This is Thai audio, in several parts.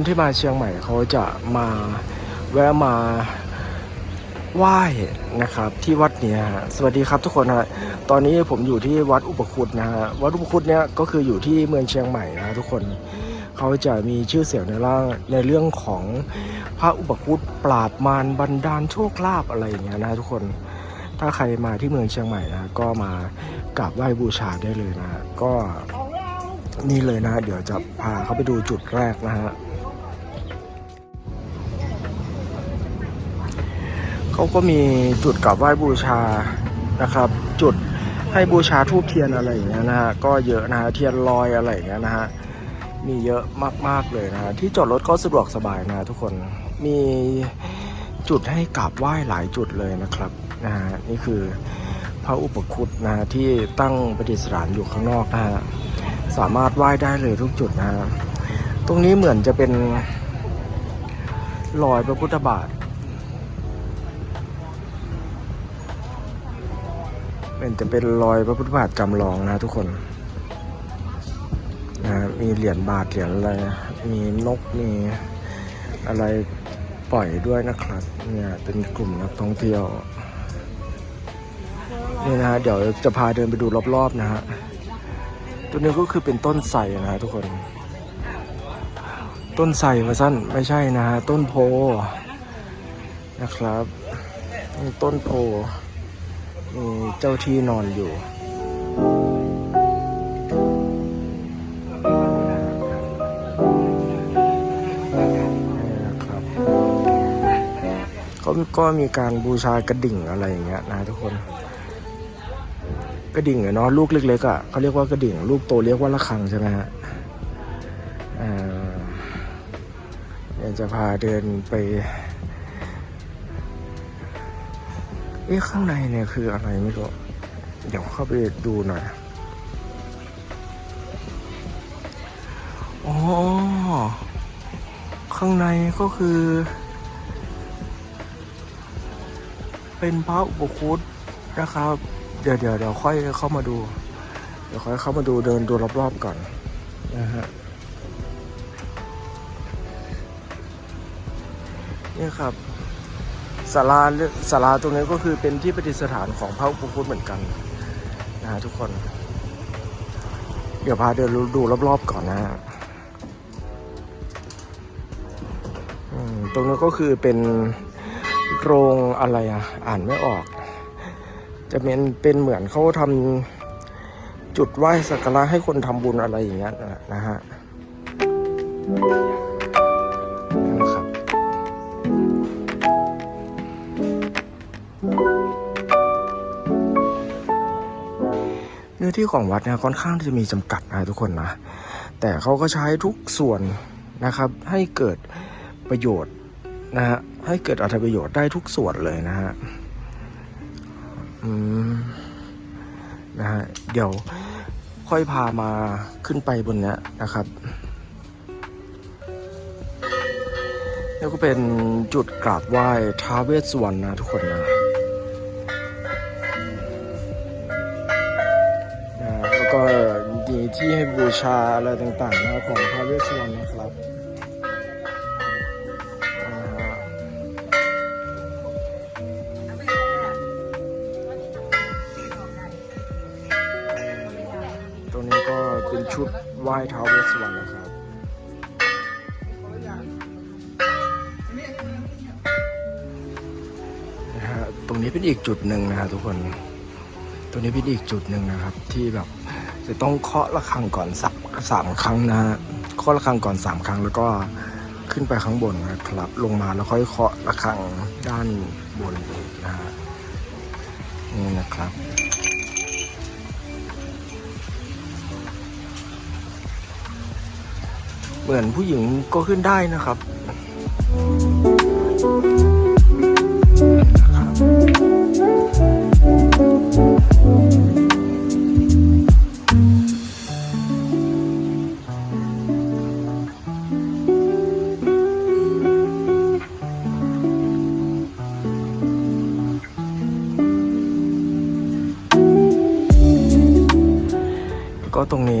คนที่มาเชียงใหม่เขาจะมาแวะมาไหว้นะครับที่วัดเนี้ยสวัสดีครับทุกคนฮะตอนนี้ผมอยู่ที่วัดอุปคุตนะฮะวัดอุปคุตเนี้ยก็คืออยู่ที่เมืองเชียงใหม่นะทุกคนเขาจะมีชื่อเสียงในเรื่องในเรื่องของพระอุปคุตปราบมารบันดาลโชคลาภอะไรอย่างเงี้ยนะทุกคนถ้าใครมาที่เมืองเชียงใหม่นะก็มากราบไหว้บูชาได้เลยนะก็นี่เลยนะ เดี๋ยวจะพาเขาไปดูจุดแรกนะฮะ เขาก็มีจุดกราบไหว้บูชานะครับ จุดให้บูชาทูบเทียนอะไรอย่างเงี้ยนะฮะก็เยอะนะฮะเทียนลอยอะไรอย่างเงี้ยนะฮะมีเยอะมากๆเลยนะฮะที่จอดรถก็สะดวกสบายนะทุกคนมีจุดให้กราบไหว้หลายจุดเลยนะครับนะฮะนี่คือพระอุปคุตนะฮะที่ตั้งประดิษฐานอยู่ข้างนอกนะฮะสามารถไหว้ได้เลยทุกจุดนะฮะตรงนี้เหมือนจะเป็นรอยพระพุทธบาท เป็นจะเป็นรอยพระพุทธบาทจำลองนะทุกคนนะมีเหรียญบาทเหรียญอะไร มีนก มีอะไรปล่อยด้วยนะครับ เนี่ยเป็นกลุ่มนักท่องเที่ยว นี่นะฮะเดี๋ยวจะพาเดินไปดูรอบๆนะฮะ ตัวนี้ก็คือเป็นต้นไทรนะฮะทุกคน ต้นไทรมาสั้นไม่ใช่นะฮะต้นโพนะครับ ต้นโพ มีเจ้าที่นอนอยู่ นะครับเขาก็มีการบูชากระดิ่งอะไรอย่างเงี้ยนะทุกคน กระดิ่งเนาะลูกเล็กๆอะเขาเรียกว่ากระดิ่ง ลูกโตเรียกว่าระฆังใช่ไหมฮะอ่าเดี๋ยวจะพาเดินไป เอ๊ะข้างในเนี่ยคืออะไรไม่รู้ เดี๋ยวเข้าไปดูหน่อย อ๋อ ข้างในก็คือ เป็นพระอุปคุตนะครับ เดี๋ยวเดี๋ยวเดี๋ยวค่อยเข้ามาดู เดี๋ยวค่อยเข้ามาดูเดินดูรอบๆก่อนนะฮะนี่ครับ ศาลาศาลาตรงนี้ก็คือเป็นที่ประดิษฐานของพระอุปคุตเหมือนกันนะฮะทุกคน เดี๋ยวพาเดินดูรอบๆก่อนนะฮะตรงนี้ก็คือเป็นโรงอะไรอะ อ่านไม่ออก จะเป็นเป็นเหมือนเขาทำจุดไหว้สักการะให้คนทำบุญอะไรอย่างเงี้ยนะนะฮะ อที่ของวัดเนี่ยค่อนข้างที่จะมีจำกัดนะทุกคนนะ แต่เขาก็ใช้ทุกส่วนนะครับ ให้เกิดประโยชน์นะฮะให้เกิดอัตประโยชน์ได้ทุกส่วนเลยนะฮะอืมนะฮะเดี๋ยวค่อยพามาขึ้นไปบนเนี้ยนะครับนี่ก็เป็นจุดกราบไหว้ท้าเวสสวรรณนะทุกคนนะ ที่ให้บูชาอะไรต่างๆนะของพระเวสสุวรรณนะครับตรงนี้ก็เป็นชุดไหว้ท้าวเวสสุวรรณนะครับนะฮะตรงนี้เป็นอีกจุดหนึ่งนะฮะทุกคน ตรงนี้เป็นอีกจุดหนึ่งนะครับที่แบบ จะต้องเคาะระฆังก่อนสามสามครั้งนะฮะเคาะระฆังก่อนสามครั้งแล้วก็ขึ้นไปข้างบนนะครับ ลงมาแล้วค่อยเคาะระฆังด้านบนอีกนะฮะนี่นะครับเหมือนผู้หญิงก็ขึ้นได้นะครับนะครับ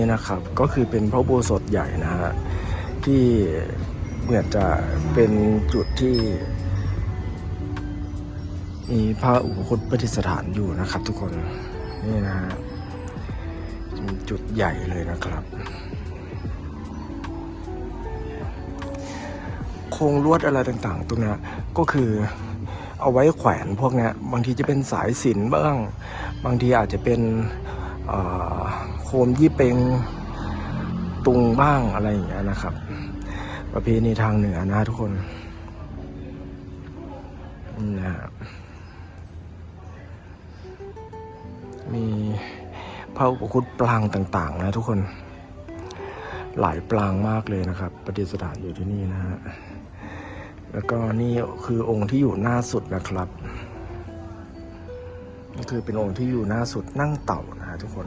นี้นะครับก็คือเป็นพระโบสถใหญ่นะฮะที่เหมือนจะเป็นจุดที่ มีพระอุปคุตประดิษฐานอยู่นะครับ ทุกคนนี่นะฮะจุดใหญ่เลยนะครับ โครงลวดอะไรต่างๆ ตรงนี้ก็คือเอาไว้แขวนพวกนี้บางทีจะเป็นสายสินบ้าง บางทีอาจจะเป็นเอ่อ โคมยี่เป็งตุงบ้างอะไรอย่างเงี้ยนะครับ ประเพณีทางเหนือนะทุกคนนะฮะมีพระอุปคุตปรางต่างๆ นะทุกคน หลายปรางมากเลยนะครับ ประดิษฐานอยู่ที่นี่นะฮะแล้วก็นี่คือองค์ที่อยู่หน้าสุดนะครับนี่คือเป็นองค์ที่อยู่หน้าสุดนั่งเต่านะทุกคน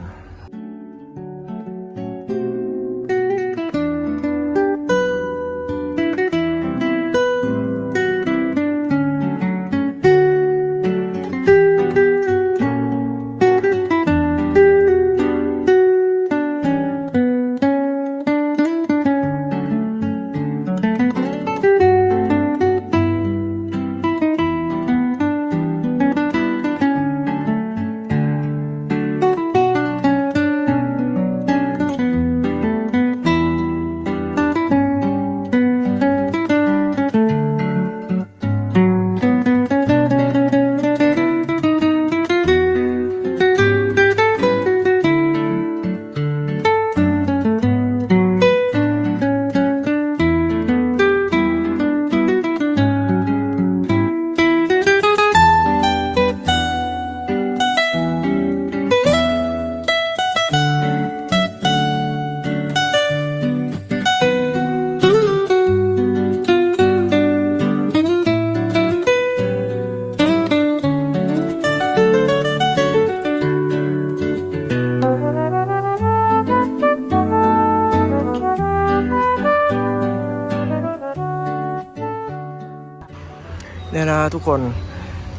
เนี่ยนะทุกคน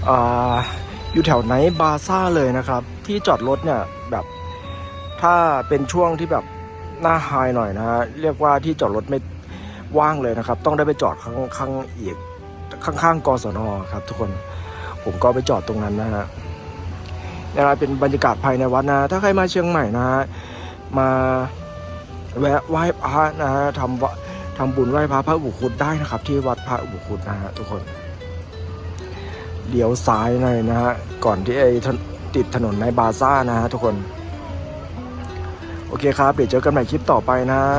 ออยู่แถวไหนบาซ่าเลยนะครับ ที่จอดรถเนี่ยแบบถ้าเป็นช่วงที่แบบหน้าไฮหน่อยนะฮะเรียกว่าที่จอดรถไม่ว่างเลยนะครับ ต้องได้ไปจอดข้างข้างอีกข้างๆกศนครับ ทุกคนผมก็ไปจอดตรงนั้นนะฮะเนี่ยนะเป็นบรรยากาศภายในวัดนะ ถ้าใครมาเชียงใหม่นะฮะมาแวะไหว้พระนะฮะทำทำบุญไหว้พระพระอุปคุตได้นะครับ ที่วัดพระอุปคุตนะฮะทุกคน เลี้ยวซ้ายหน่อยนะฮะ ก่อนที่ไอ้ติดถนนในบาซ่านะฮะทุกคน โอเคครับ เดี๋ยวเจอกันใหม่คลิปต่อไปนะฮะ